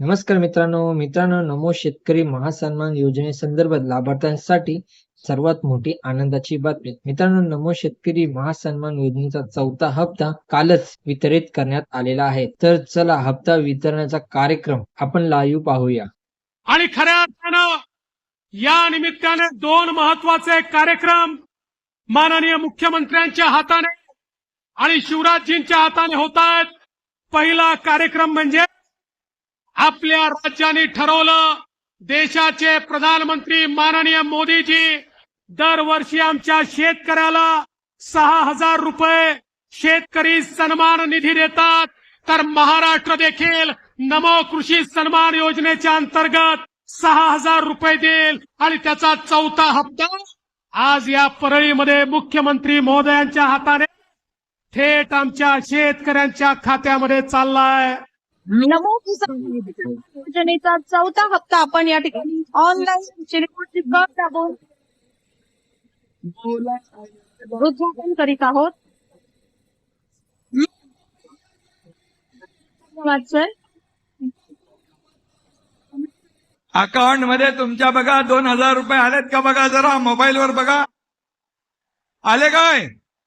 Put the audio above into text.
नमस्कार मित्रांनो मित्रांनो नमो शेतकरी महासन्मान योजनेसंदर्भात लाभार्थ्यांसाठी सर्वात मोठी आनंदाची बातमी. मित्रांनो नमो शेतकरी महासन्मान योजनेचा चौथा हप्ता कालच वितरित करण्यात आलेला आहे. तर चला हप्ता वितरणाचा कार्यक्रम आपण लाईव्ह पाहूया. आणि खऱ्या अर्थानं या निमित्ताने दोन महत्त्वाचे कार्यक्रम माननीय मुख्यमंत्र्यांच्या हाताने आणि शिवराजजींच्या हाताने होत आहेत. पहिला कार्यक्रम म्हणजे आपल्या राज्याने ठरवलं देशाचे प्रधानमंत्री माननीय मोदीजी दरवर्षी आमच्या शेतकऱ्याला सहा हजार रुपये शेतकरी सन्मान निधी देतात. तर महाराष्ट्र देखील नमो कृषी सन्मान योजनेच्या अंतर्गत सहा हजार रुपये देईल. आणि त्याचा चौथा हप्ता आज या परळीमध्ये मुख्यमंत्री महोदयांच्या हाताने थेट आमच्या शेतकऱ्यांच्या खात्यामध्ये चाललाय. नमो योजनेचा चौथा हप्ता आपण या ठिकाणी ऑनलाईन कर दाबून उद्घाटन करीत आहोत. धन्यवाद सर अकाउंटमध्ये तुमच्या बघा दोन हजार रुपये आलेत का बघा जरा? मोबाईल वर बघा. आले काय?